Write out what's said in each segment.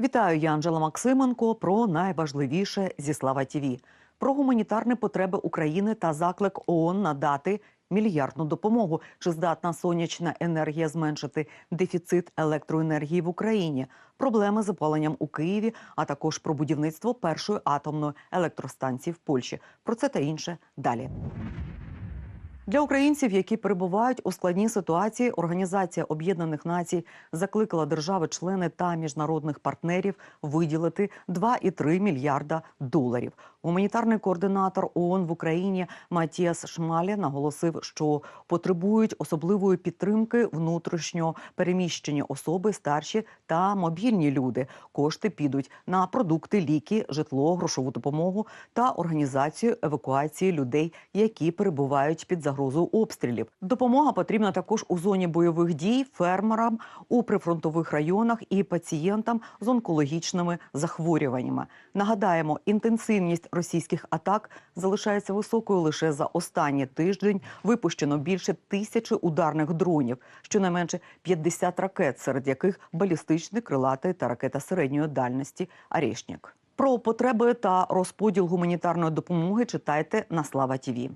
Вітаю, я Анжела Максименко. Про найважливіше зі Слава ТІВІ. Про гуманітарні потреби України та заклик ООН надати мільярдну допомогу. Чи здатна сонячна енергія зменшити дефіцит електроенергії в Україні? Проблеми з опаленням у Києві, а також про будівництво першої атомної електростанції в Польщі. Про це та інше далі. Для українців, які перебувають у складній ситуації, Організація Об'єднаних Націй закликала держави-члени та міжнародних партнерів виділити 2,3 мільярда доларів. Гуманітарний координатор ООН в Україні Матіас Шмалі наголосив, що потребують особливої підтримки внутрішньо переміщені особи, старші та мобільні люди. Кошти підуть на продукти, ліки, житло, грошову допомогу та організацію евакуації людей, які перебувають під загрозою обстрілів. Допомога потрібна також у зоні бойових дій, фермерам у прифронтових районах і пацієнтам з онкологічними захворюваннями. Нагадаємо, інтенсивність російських атак залишається високою лише за останній тиждень. Випущено більше тисячі ударних дронів, щонайменше 50 ракет, серед яких балістичний, крилатий та ракета середньої дальності «Арєшнік». Про потреби та розподіл гуманітарної допомоги читайте на Слава Тіві.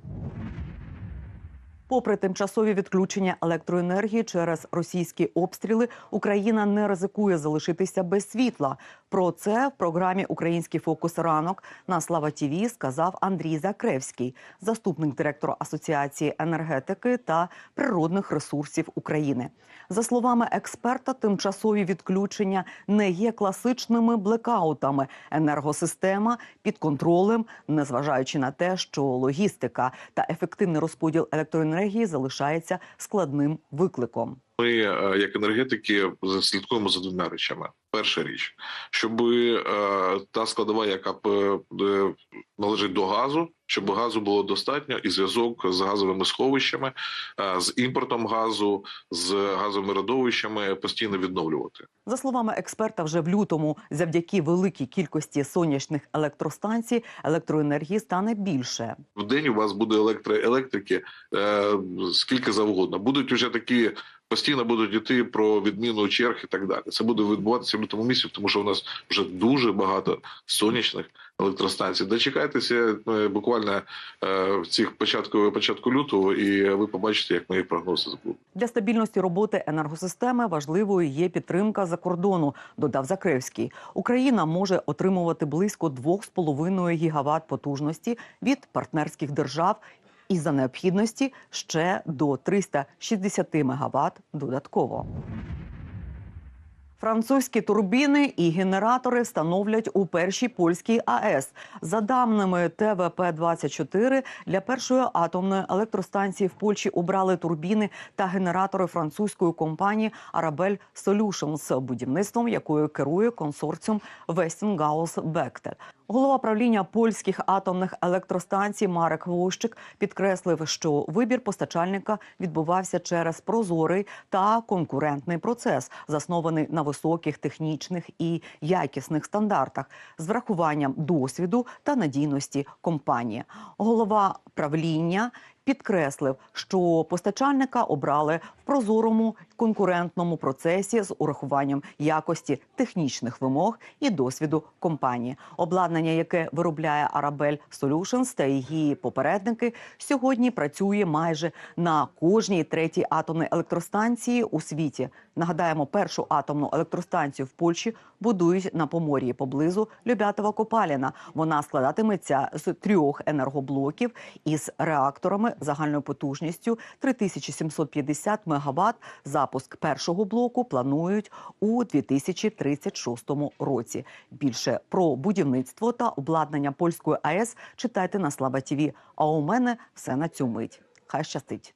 Попри тимчасові відключення електроенергії через російські обстріли, Україна не ризикує залишитися без світла. Про це в програмі Український фокус ранок на Слава Тіві сказав Андрій Закревський, заступник директора Асоціації енергетики та природних ресурсів України. За словами експерта, тимчасові відключення не є класичними блекаутами. Енергосистема під контролем, незважаючи на те, що логістика та ефективний розподіл електроенергії залишається складним викликом. Ми, е, як енергетики, слідкуємо за двома речами. Перша річ, щоб е, та складова, яка е, належить до газу, щоб газу було достатньо, і зв'язок з газовими сховищами, е, з імпортом газу, з газовими родовищами постійно відновлювати. За словами експерта, вже в лютому, завдяки великій кількості сонячних електростанцій, електроенергії стане більше. В день у вас буде електроелектрики е, скільки завгодно. Будуть вже такі. Постійно будуть йти про відміну черг і так далі. Це буде відбуватися в лютому місяці, тому що у нас вже дуже багато сонячних електростанцій. Дочекайтеся е, буквально е, в цих початку початку лютого, і ви побачите, як мої прогнози будуть. Для стабільності роботи енергосистеми важливою є підтримка за кордону. Додав Закревський. Україна може отримувати близько 2,5 гігават потужності від партнерських держав і за необхідності ще до 360 МВт додатково. Французькі турбіни і генератори встановлять у першій польській АЕС. За даними ТВП 24 для першої атомної електростанції в Польщі обрали турбіни та генератори французької компанії Arabel Solutions, будівництвом якою керує консорціум Westinghouse Bechtel. Голова правління польських атомних електростанцій Марек Вощик підкреслив, що вибір постачальника відбувався через прозорий та конкурентний процес, заснований на високих технічних і якісних стандартах, з врахуванням досвіду та надійності компанії. Голова правління підкреслив, що постачальника обрали в прозорому конкурентному процесі з урахуванням якості технічних вимог і досвіду компанії. Обладнання, яке виробляє Arabel Solutions та її попередники, сьогодні працює майже на кожній третій атомній електростанції у світі. Нагадаємо, першу атомну електростанцію в Польщі будують на Помор'ї поблизу Любятова Копаліна. Вона складатиметься з трьох енергоблоків із реакторами загальною потужністю 3750 мегаватт Запуск першого блоку планують у 2036 році. Більше про будівництво та обладнання польської АЕС читайте на Слава ТІВІ. А у мене все на цю мить. Хай щастить.